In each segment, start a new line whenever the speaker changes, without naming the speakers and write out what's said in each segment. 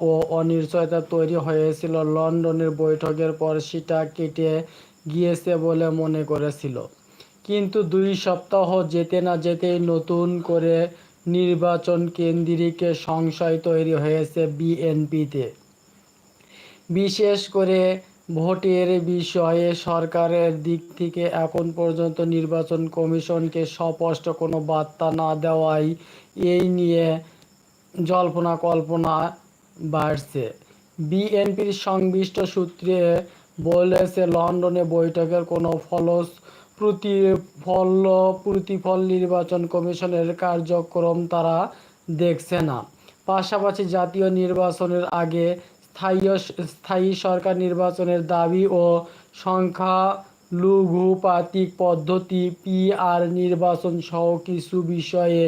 ও অনিশ্চয়তা তৈরি হয়েছিল। লন্ডনের বৈঠকের পর সেটা কেটে গিয়েছে বলে মনে করেছিল। কিন্তু দুই সপ্তাহ যেতে না যেতেই নতুন করে নির্বাচন কেন্দ্রিক সংশয় তৈরি হয়েছে বিএনপিতে। বিশেষ করে ভোটের বিষয়ে সরকারের দিক থেকে এখন পর্যন্ত নির্বাচন কমিশনকে স্পষ্ট কোনো বার্তা না দেওয়াই এই নিয়ে জল্পনা কল্পনা বাড়ছে। বিএনপির সংশ্লিষ্ট সূত্রে বলেছে, লন্ডনে বৈঠকের কোনো ফলস প্রতিফল প্রতিফল নির্বাচন কমিশনের কার্যক্রম তারা দেখছে না। পাশাপাশি জাতীয় নির্বাচনের আগে স্থায়ী স্থায়ী সরকার নির্বাচনের দাবি ও সংখ্যালঘুপাতিক পদ্ধতি পিআর নির্বাচন সহ কিছু বিষয়ে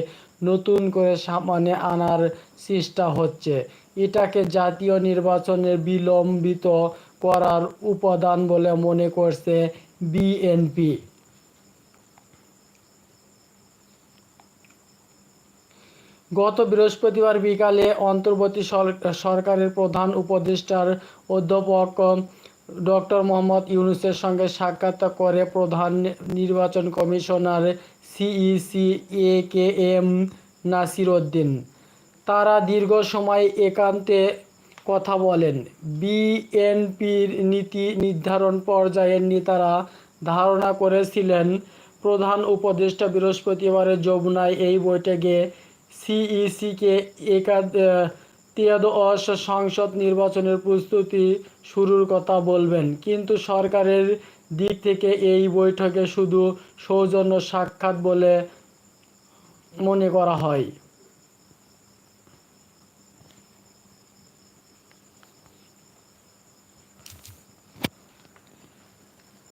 নতুন করে সামনে আনার চেষ্টা হচ্ছে। এটাকে জাতীয় নির্বাচনের বিলম্বিত করার উপাদান বলে মনে করছে বিএনপি গত বৃহস্পতিবার বিকালে অন্তর্বর্তী সরকারের প্রধান উপদেষ্টার অধ্যাপক ডক্টর মোহাম্মদ ইউনুসের সঙ্গে সাক্ষাৎ করে প্রধান নির্বাচন commissioner CEC A K M Nasir Uddin তারা দীর্ঘ সময় একান্তে কথা বলেন। বিএনপির নীতি নির্ধারণ পর্যায়ের নেতারা ধারণা করেছিলেন, প্রধান উপদেষ্টা বৃহস্পতিবারের যমুনায় এই বৈঠকে সিইসিকে একা ত্রয়োদশ সংসদ নির্বাচনের প্রস্তুতি শুরুর কথা বলবেন। কিন্তু সরকারের দিক থেকে এই বৈঠকে শুধু সৌজন্য সাক্ষাৎ বলে মনে করা হয়।